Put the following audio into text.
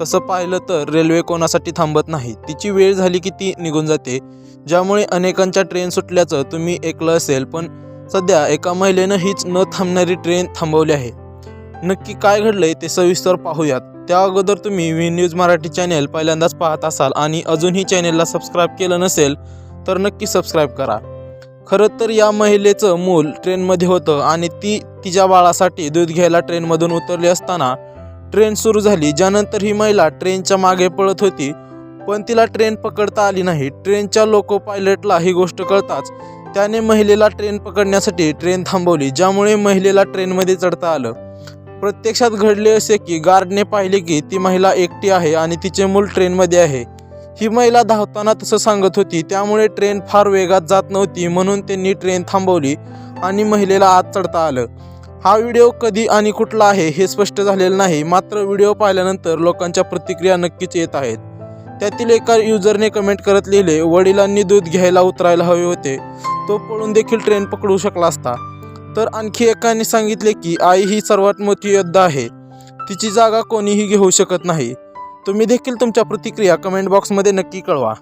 तसं पाहिलं तर रेल्वे कोणासाठी थांबत नाही. तिची वेळ झाली की ती निघून जाते. ज्यामुळे अनेकांच्या ट्रेन सुटल्याचं तुम्ही ऐकलं असेल पण सध्या एका महिलेनं हीच न थांबणारी ट्रेन थांबवली आहे. नक्की काय घडलंय ते सविस्तर पाहूयात. त्या अगोदर तुम्ही व्ही न्यूज मराठी चॅनेल पहिल्यांदाच पाहत असाल आणि अजूनही चॅनेलला सबस्क्राईब केलं नसेल तर नक्की सबस्क्राईब करा. खरं तर या महिलेचं मूल ट्रेनमध्ये होतं आणि ती तिच्या बाळासाठी दूध घ्यायला ट्रेनमधून उतरली असताना ट्रेन सुरू झाली ज्यानंतर ही महिला ट्रेनच्या मागे पळत होती. पण तिला ट्रेन पकडता आली नाही. ट्रेनच्या लोको पायलटला ही गोष्ट कळताच त्याने महिलेला ट्रेन पकडण्यासाठी ट्रेन थांबवली ज्यामुळे महिलेला ट्रेनमध्ये चढता आलं. प्रत्यक्षात घडले असे की गार्डने पाहिले की ती महिला एकटी आहे आणि तिचे मूल ट्रेनमध्ये आहे. ही महिला धावताना तसं सांगत होती त्यामुळे ट्रेन फार वेगात जात नव्हती म्हणून त्यांनी ट्रेन थांबवली आणि महिलेला आत चढता आलं. हा व्हिडिओ कधी आणि कुठला आहे हे स्पष्ट झालेलं नाही मात्र व्हिडिओ पाहिल्यानंतर लोकांच्या प्रतिक्रिया नक्कीच येत आहेत. त्यातील एका युजरने कमेंट करत लिहिले वडिलांनी दूध घ्यायला उतरायला हवे होते. तो पळून देखील ट्रेन पकडू शकला असता तर आणखी एकाने सांगितले की आई ही सर्वात मोठी योद्धा आहे. तिची जागा कोणीही घेऊ शकत नाही. तुम्ही देखील तुमच्या प्रतिक्रिया कमेंट बॉक्समध्ये नक्की कळवा.